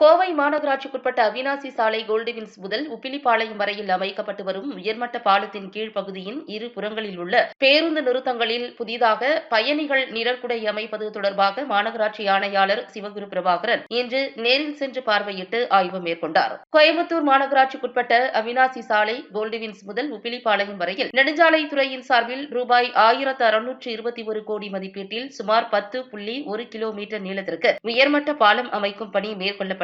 கோவை மாநகராட்சிக்குட்பட்ட அவினாசி சாலை கோல்டுவின்ஸ் முதல் உப்பிலிப்பாளையம் வரையில் அமைக்கப்பட்டு வரும் உயர்மட்ட பாலத்தின் கீழ் பகுதியின் இரு புறங்களில் உள்ள பேருந்து நிறுத்தங்களில் புதிதாக பயணிகள் நிழற்குடை அமைப்பது தொடர்பாக மாநகராட்சி ஆணையாளர் சிவகுரு பிரபாகரன் இன்று நேரில் சென்று பார்வையிட்டு ஆய்வு மேற்கொண்டார். கோயம்புத்தூர் மாநகராட்சிக்குட்பட்ட அவினாசி சாலை கோல்டுவின்ஸ் முதல் உப்பிலிப்பாளையம் வரையில் நெடுஞ்சாலைத்துறையின் சார்பில் ரூபாய் ஆயிரத்து அறுநூற்று இருபத்தி ஒரு கோடி மதிப்பீட்டில் சுமார் பத்து புள்ளி ஒரு கிலோமீட்டர் நீளத்திற்கு உயர்மட்ட பாலம் அமைக்கும் பணி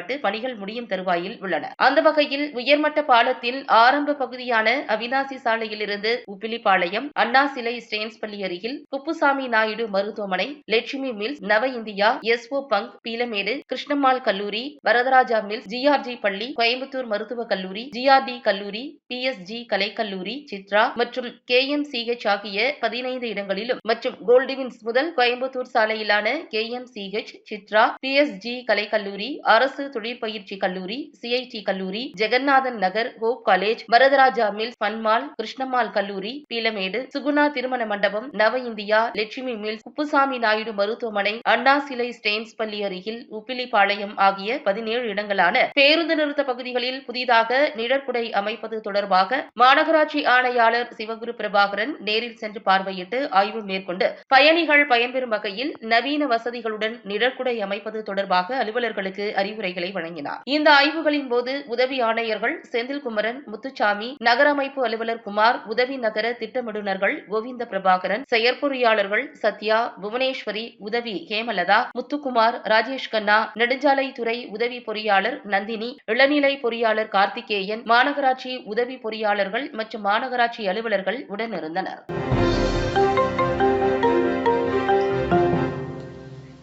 செய்யப்பட்டு பணிகள் முடியும் தருவாயில் உள்ளன. அந்த வகையில் உயர்மட்ட பாலத்தின் ஆரம்ப பகுதியான அவினாசி சாலையிலிருந்து உப்பிலிப்பாளையம் அண்ணா சிலை ஸ்டேன்ஸ் பள்ளி அருகில் குப்புசாமி நாயுடு மருத்துவமனை Lakshmi mills Nava India S O bunk Peelamedu Krishnammal கல்லூரி வரதராஜா மில்ஸ் ஜிஆர்ஜி பள்ளி கோயம்புத்தூர் மருத்துவக் கல்லூரி ஜிஆர்டி கல்லூரி பிஎஸ்ஜி கலைக்கல்லூரி சித்ரா மற்றும் கே எம் சிஹெச் ஆகிய பதினைந்து இடங்களிலும் மற்றும் கோல்டிவின்ஸ் முதல் Coimbatore சாலையிலான K M C H Chitra PSG கலைக்கல்லூரி அரசு தொழிற்பயிற்சி கல்லூரி சிஐடி கல்லூரி Jeganathan Nagar Hope College Varadaraja mills Fun Mall Krishnammal கல்லூரி பீலமேடு சுகுணா திருமண மண்டபம் நவ இந்தியா லட்சுமி மில்ஸ் குப்புசாமி நாயுடு மருத்துவமனை அண்ணா சிலை ஸ்டெயின்ஸ் பள்ளி அருகில் உப்பிலிப்பாளையம் ஆகிய பதினேழு இடங்களான பேருந்து நிறுத்த பகுதிகளில் புதிதாக நிழற்குடை அமைப்பது தொடர்பாக மாநகராட்சி ஆணையாளர் சிவகுரு பிரபாகரன் நேரில் சென்று பார்வையிட்டு ஆய்வு மேற்கொண்டு பயணிகள் பயன்பெறும் வகையில் நவீன வசதிகளுடன் நிழற்குடை அமைப்பது தொடர்பாக அலுவலர்களுக்கு அறிவுரைகள் வழங்கினார். இந்த ஆய்வுகளின் போது உதவி ஆணையர்கள் செந்தில்குமரன் முத்துச்சாமி நகர அமைப்பு அலுவலர் குமார் உதவி நகர திட்டமிடுநர்கள் கோவிந்த பிரபாகரன் செயற்பொறியாளர்கள் சத்யா புவனேஸ்வரி உதவி ஹேமலதா முத்துக்குமார் ராஜேஷ் கண்ணா நெடுஞ்சாலைத்துறை உதவி பொறியாளர் நந்தினி இளநிலை பொறியாளர் கார்த்திகேயன் மாநகராட்சி உதவி பொறியாளர்கள் மற்றும் மாநகராட்சி அலுவலர்கள் உடனிருந்தனர்.